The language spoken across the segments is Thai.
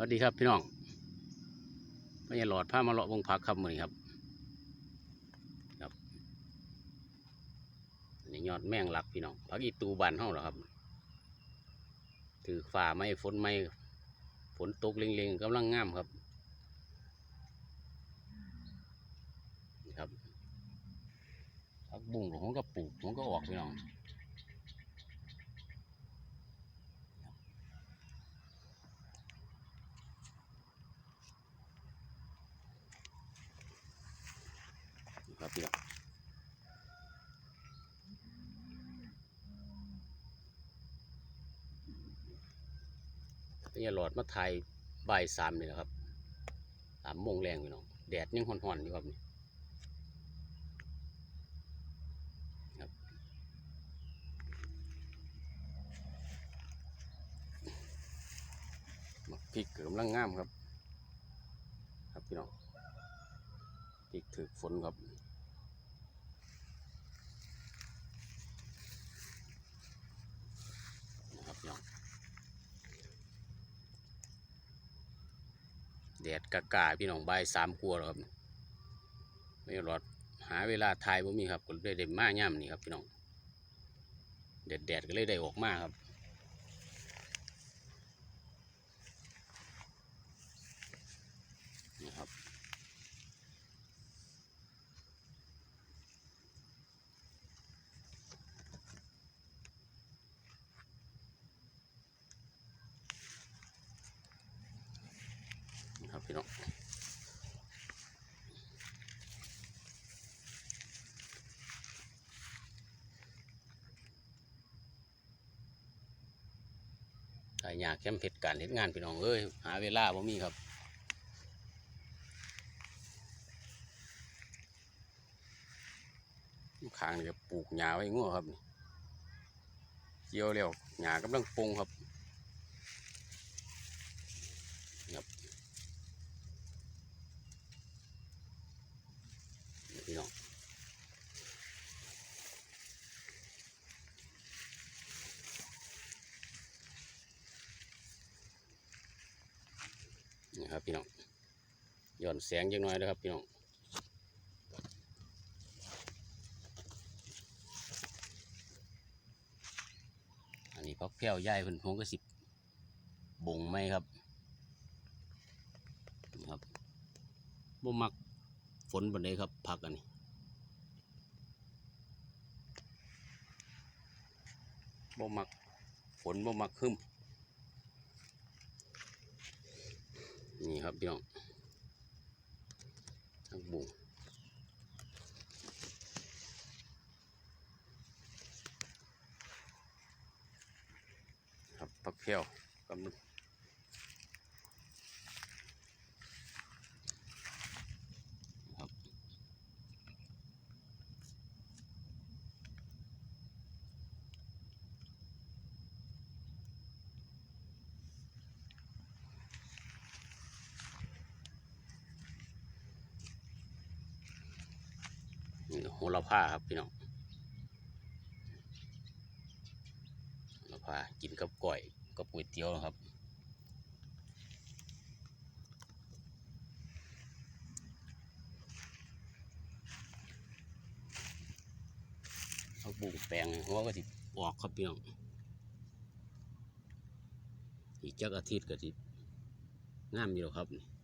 สวัสดีครับพี่น้องพญาหลอดผ้ามาเลาะวงพักครับมือนี้ครับ ครับนนี้ยอดแมงลักพี่น้องพักอีตูบานเฮาเหรอครับ ถือฝ่าไม้ฝนไม้ฝนตกเล็งๆกำลังงามครับครับพักบุ้งผมก็ปลูกผมก็ออกพี่น้อง พี่น้องนี่หลอดมาถ่ายบ่ายสามนี่แหละครับสามโมงแรงพี่น้องแดดยังห่อนๆอยู่ครับนี่ครับมักพริกกำลังงามครับ ครับพี่น้องพริกถือฝนครับพี่น้อง แดดกะกาพี่น้องใบสามกลัวครับไม่รอดหาเวลาทายบ่มีครับก็เลยได้มาย่ำนี่ครับพี่น้องแดดแดดก็เลยได้ออกมาครับนี่ครับ นี่ครับ พี่น้องถ้าอยากแคมเพชรการเฮ็ดงานพี่น้องเอ้ยหาเวลาบ่มีครับข้างนี่ก็ปลูกหญ้าไว้งัวครับเกี่ยวแล้วหญ้ากำลังปรุงครับ ครับพี่น้องย้อนแสงจังน้อยนะครับพี่น้องอันนี้พักแพ้วย่ายเพิ่นพงก็สิบ่งไหมครับครับบ่มักฝนบันไดครับพักอันนี้บ่มักฝนบ่มักครึ้ นี่ครับพี่น้องทักบุงครับพักเพียวกำลัง นี่โหระพาครับพี่น้องโหระพากินกับก้อยกับก๋วยเตี๋ยวครับเขาปลูกแปลงหัวก็สิออกครับพี่น้องอีกจักอาทิตย์ก็สิงามอยู่ครับนี่นะครับ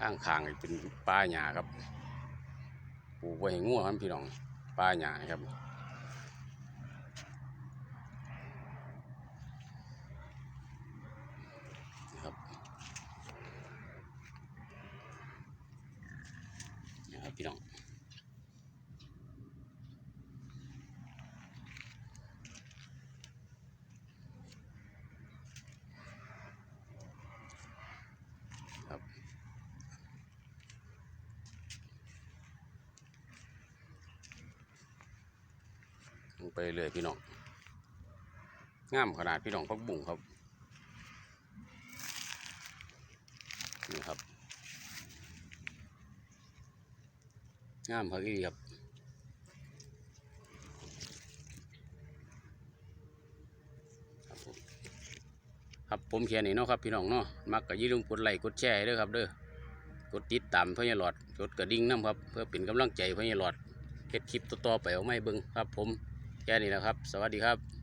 ข้างขางเป็นป้าหญ้าครับปลูกไว้ให้งัวครับพี่น้องป้าหญ้าครับครับนะครับพี่น้อง ไปเลยพี่น้องงามขนาดพี่น้องพักบุ้งครับนี่ครับงามพักอีครับครับผมครับผมเขียนนี่เนาะครับพี่น้องเนาะมักก็อย่ลืมกดไลค์กดแชร์ให้เด้อครับเด้อกดติดตามเพื่อนหลอดกดกระดิ่งน้ำครับ เพื่อเป็นกำลังใจเพื่อนหลอดเฮ็ดคลิปต่อๆไปเอาไม่เบิ่งครับผม แค่นี้แหละครับ สวัสดีครับ